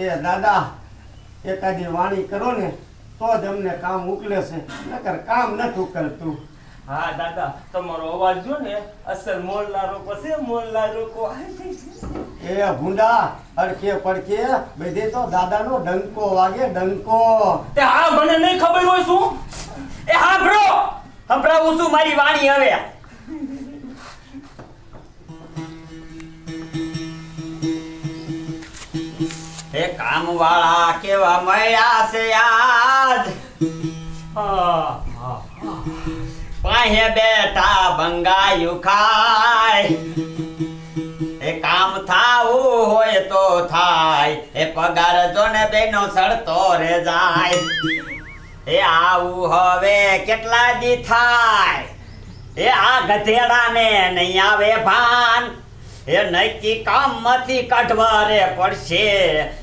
એ દાદા એકાદી વાણી કરો ને તો જ અમને કામ ઉકલે છે. નકર કામ નથી ઉકલતું. હા દાદા તમારો અવાજ જો ને અસલ મોલના રોકો છે મોલના રોકો એ ભૂંડા અડકે પડકે બધે તો દાદાનો ડંકો વાગે ડંકો. તે હા મને નહીં ખબર હોય શું? એ હા બ્રો સંભળાવું છું મારી વાણી હવે. એ કામવાળા કેવા મળ્યા છે આજ? પાહે બેઠા બંગાયું ખાય. એ કામ થાવું હોય તો થાય. એ પગાર જો ને બેનો સડતો રે જાય. એ આવું હવે કેટલા દી થાય? એ આ ગધેડાને નહીં આવે ભાન. એ નક્કી કામમાંથી કાઢવા રે પડશે.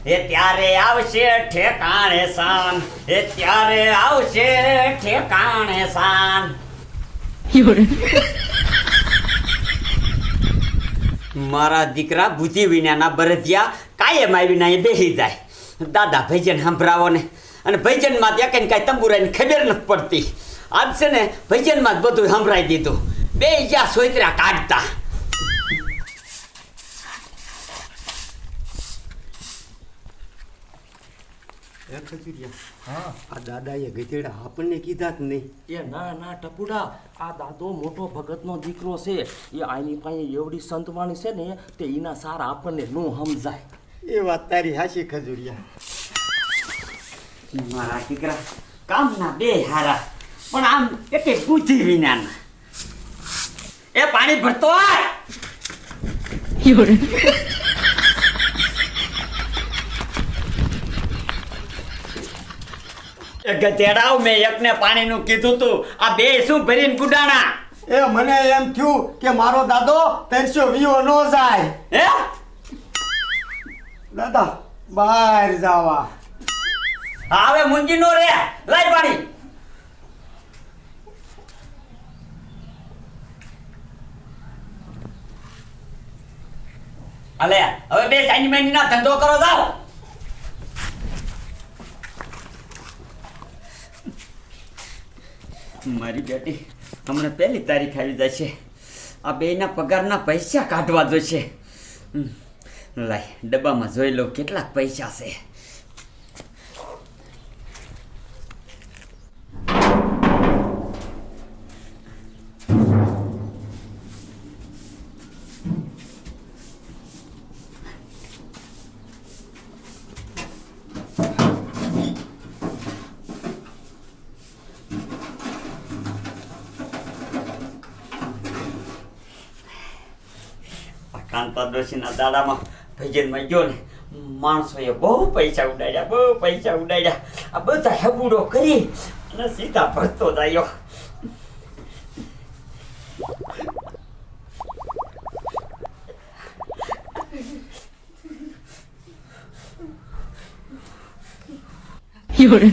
એ ત્યારે આવશે ઠેકાણે સાન. એ ત્યારે આવશે ઠેકાણે સાન. મારા દીકરા બુદ્ધિ વિનાના બરધિયા કાયમ આવીને અહીં બેસી જાય. દાદા, ભજન સંભળાવો ને. અને ભજનમાં ત્યાં કઈ કાંઈ તંબુરાની ખબર નથી પડતી. આજ છે ને ભજનમાં જ બધું સંભળાઈ દીધું. બે જ્યાં સોયત્રા કાઢતા. એ ખજુરિયા આ દાદાએ ગધેડા આપણને કીધા જ નહીં. એ ના ના ટપુડા આ દાદો મોટો ભગતનો દીકરો છે. એ આની પાસે એવડી સંતવાણી છે ને તે એના સારા આપણને નો સમજાય. એ વાત તારી હાશી ખજુરિયા. મારા દીકરા કામના બે હારા પણ આમ એટલે બુદ્ધિ વિનાના. એ પાણી ભરતો 有人，ગધેડાઓ મેં એકને પાણીનું કીધું તું. આ બે શું ભરીને કુડાણા એ મને એમ થયું કે મારો દાદો તરસ્યો વિયો ન જાય. હે? દાદા બહાર જાવા. હવે મૂંગી નો રે લાઈ પાણી. અલે હવે બે સાંજ ના ધંધો કરો જાઓ. મારી બેટી, હમણાં પહેલી તારીખ આવી જશે આ બેના પગારના પૈસા કાઢવા દો છે લાય, ડબ્બામાં જોઈ લઉં કેટલાક પૈસા છે. આ કાંતા ડોશીના દાડામાં ભજનમાં ગયો ને માણસોએ બહુ પૈસા ઉડાડ્યા બહુ પૈસા ઉડાડ્યા આ બધા હેબુડો કરી અને સીધા ભરતો જાય 有人，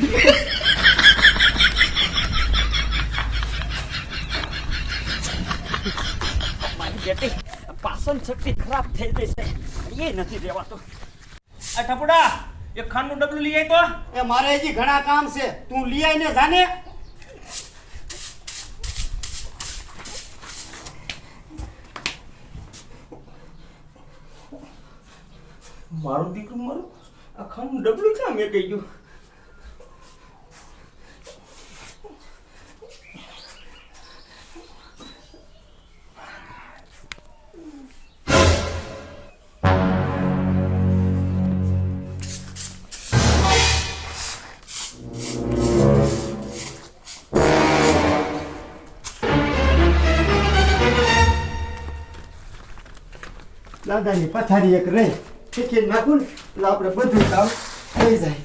મારી બેટી પાસન શક્તિ ખરાબ થઈ જશે. એ નથી રહેવાતો. આ ટપુડા એક ખાંડનું ડબલું લઈ આય તો. એ મારે હજી ઘણા કામ છે. તું લઈ આવીને જાને. મારું દીકરું મારું આ ખાંડનું ડબલું ક્યાં મેં કહી ગયું દાદાની પથારી એક રહી. ટીકી નાખું એટલે આપણે બધું કામ થઈ જાય.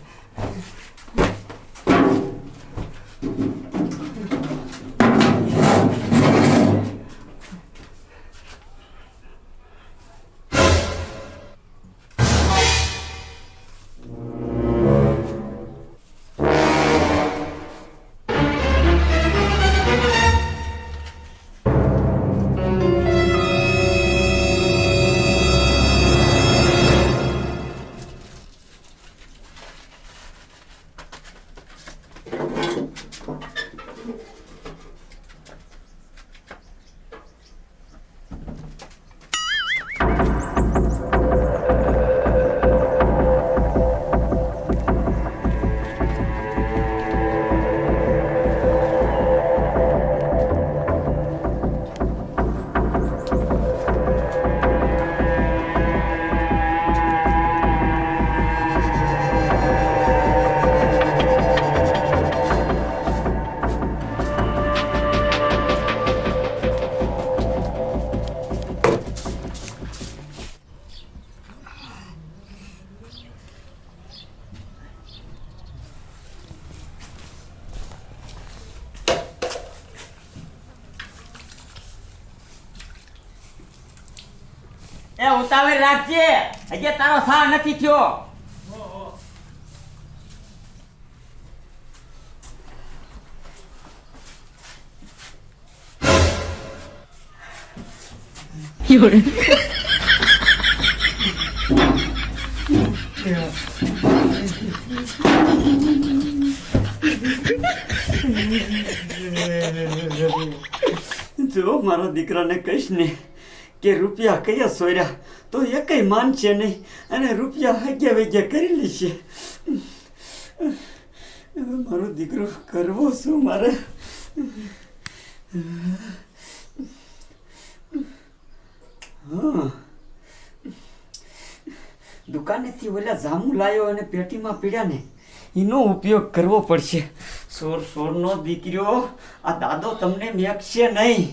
રાખજે હજી તારો સા નથી થયો. જો મારા દીકરાને કહીશ ને કે રૂપિયા કયા સોર્યા તો એ કઈ માનશે નહીં. અને રૂપિયા હાગ્યા વેગ્યા કરી લેશે. મારો દીકરો કરવો શું મારે? હા. દુકાનેથી ઓલા જામુ લાયો અને પેટીમાં પીડ્યા ને, એનો ઉપયોગ કરવો પડશે. સોર સોરનો દીકરો આ દાદો તમને મેકશે નહીં.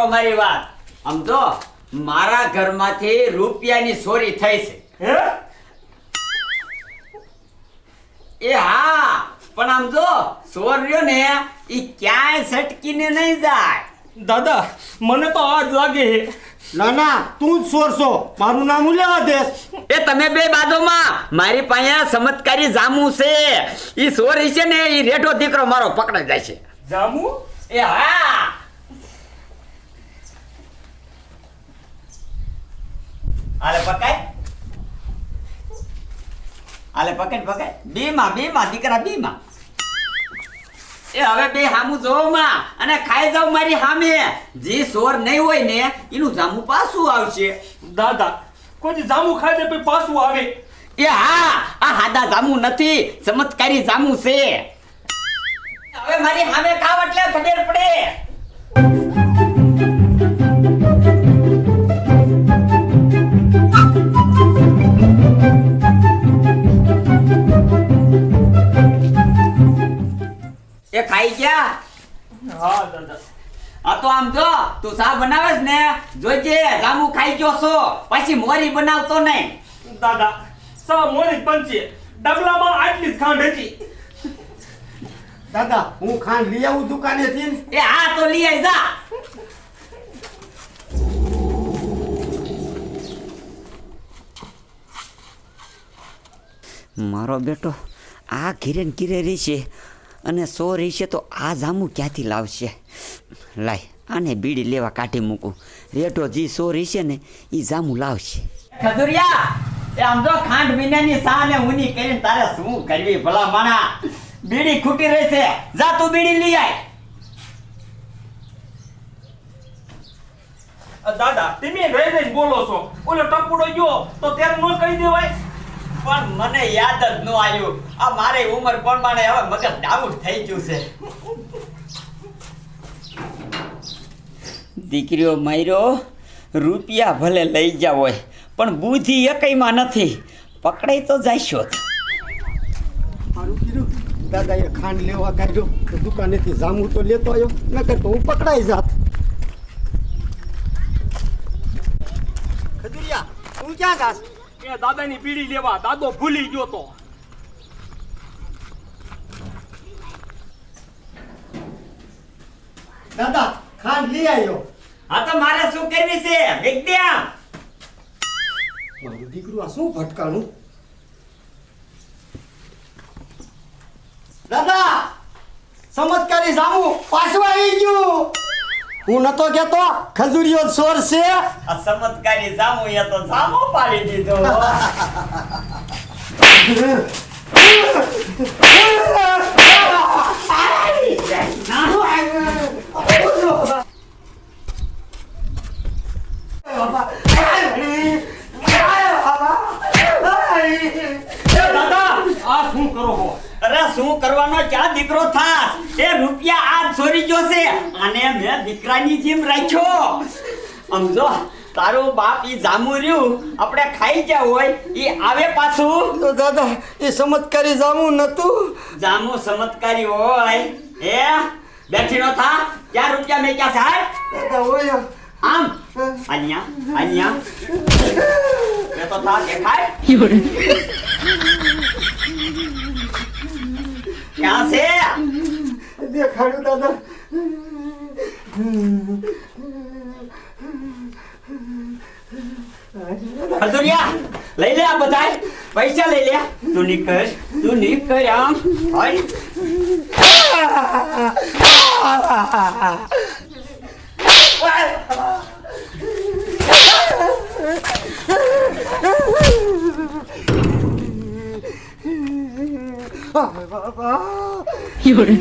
સાંભળો મારી વાત. આમ તો મારા ઘરમાંથી રૂપિયાની ચોરી થઈ છે. એ હા પણ આમ જો ચોર રહ્યો ને એ ક્યાંય સટકીને નહીં જાય. દાદા મને તો આજ લાગે છે. ના ના તું જ ચોર છો મારું નામ લેવા દેશ? એ તમે બે બાજુમાં મારી પાસે ચમત્કારી જામુ છે. એ ચોરી છે ને એ રેઠો દીકરો મારો પકડાઈ જાય છે. જામુ? એ હા આલે પકાય? આલે પકડ પકડ બીમાં બીમાં દીકરા બીમાં. એ હવે બે હામુ માં અને ખાઈ જાઉં મારી હામે. જે સોર નહીં હોય ને એનું જામું પાછું આવશે. દાદા કોઈ જામુ ખાઈ દે પછી પાછું આવે. એ હા આ હાદા જામું નથી ચમત્કારી જામું છે. હવે મારી હામે ખાવ એટલે ખબર પડે. એ ખાઈ ગયા? હા આ તો આમ જો તું સા બનાવેસ ને જોજે રામુ ખાઈ ગયો છો. પછી મોરી બનાવતો નહીં. દાદા સા મોરી પંચી ડબલામાં આટલી જ ખાંડ હતી. દાદા હું ખાંડ લઈ આવું દુકાને થી એ હા તો લઈ આઈ જા. મારો બેટો આ ઘીરે ઘીરે રહેશે અને સો રહેશે તો આ જામુ ક્યાંથી લાવશે? લાય આને બીડી લેવા કાઢી મૂકું. રેટો જી સો રહેશે ને એ જામુ લાવશે. ખજુરિયા એ આમ જો ખાંડ વિનાની સાને ઉની કરીને તારે શું કરવી ભલા માણા? બીડી ખૂટી રહી છે. જા તું બીડી લઈ આય. દાદા તમે રહી રહીને બોલો છો. ઓલો ટપુડો ગયો તો ત્યારે ન કહી દેવાય. પણ મને યાદ જ ન આવ્યું. આ મારે ઉંમર પ્રમાણે હવે મગજ ડાઉટ થઈ ગયું છે. દીકરીઓ માર્યો રૂપિયા ભલે લઈ જાવ હોય પણ બુદ્ધિ એકઈમાં નથી. પકડાઈ તો જાયશો જ. દાદા એ દાદાએ ખાંડ લેવા કાઢ્યો તો દુકાનેથી જામું તો લેતો આવ્યો નકર તો હું પકડાઈ જાત. ખજુરિયા તું ક્યાં જાસ એ દાદાની પીડી લેવા દાદો ભૂલી ગયો તો. દાદા ખાંડ લઈ આવ્યો હા તો મારે શું કરવી છે? વિદ્યા મારું દીકરું આ શું ભટકાણું? દાદા ચમત્કારી જામું પાછું આવી ગયું. હું નતો કેતો ખજૂરીઓ સોર છે આ ચમત્કારી જામો એ તો જામો પાડી દીધો એ દાદા આ શું કરો હો અરે શું કરવાનો ક્યાં દીકરો થાસ એ રૂપિયા આજ ચોરી ગયો છે. અને મેં દીકરાની જેમ રાખ્યો. સમજો તારો બાપ ઈ જામુ રહ્યું. આપણે ખાઈ ગયા હોય ઈ આવે પાછું. તો દાદા એ ચમત્કારી જામું નતું જામુ ચમત્કારી હોય. હે? બેઠી નો થા. ક્યાં રૂપિયા મેં ક્યાં સાહેબ દાદા હોય આમ. અહીંયા અહીંયા. એ તો થા દેખાય.，ક્યાં છે? દેખાડ્યું દાદા. હજુરિયા લઈ લે આ બધાય. પૈસા લઈ લે. તું નીકળ તું નીકળ આમ. હોય. બાબા 有人，